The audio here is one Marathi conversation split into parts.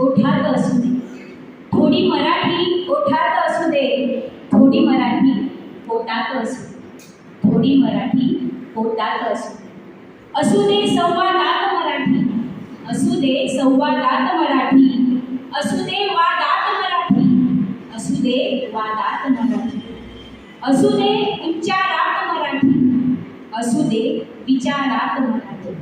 ओठात असू दे. थोडी मराठी ओठात असू दे. थोडी मराठी पोटात असू दे. थोडी मराठी पोटात असू दे. असू दे संवादात मराठी. असू दे संवादात मराठी. असू दे वादात मराठी. असू दे वादात मराठी. असू दे उच्चारात मराठी. असू दे विचारात मराठी.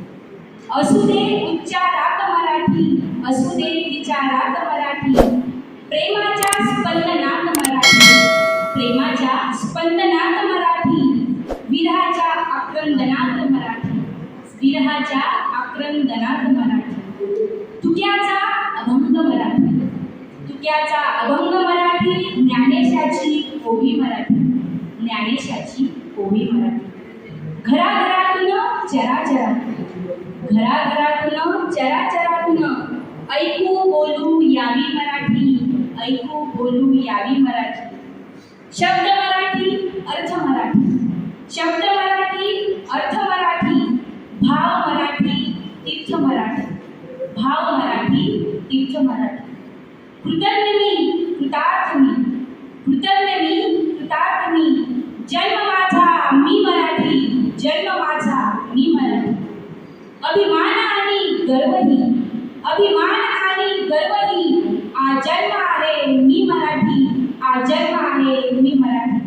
असू दे उच्चारात मराठी असू दे विचारात मराठी. प्रेमाच्या स्पंदनात मराठी. प्रेमाच्या स्पंदनात मराठी. विरहाच्या आक्रंदनात मराठी. विरहाच्या आक्रंदनात मराठी. तुक्याचा अभंग मराठी. तुक्याचा अभंग मराठी ज्ञानेशाची ओवी मराठी. ज्ञानेशाची ओवी मराठी. घराघरातून चराचरातून घराघरातून चराचरातून. ऐकू बोलू यावी मराठी. ऐकू बोलू यावी मराठी. शब्द मराठी अर्थ मराठी. शब्द मराठी अर्थ मराठी. भाव मराठी तीर्थ मराठी. भाव मराठी तीर्थ मराठी. कृतज्ञ मी कृतार्थ मी कृतज्ञ मी कृतार्थ मी जन्म माझा मी मराठी. जन्म अभिमान आणि गर्वही अभिमान आणि गर्वही आ आहे मी मराठी आ आहे मी मराठी.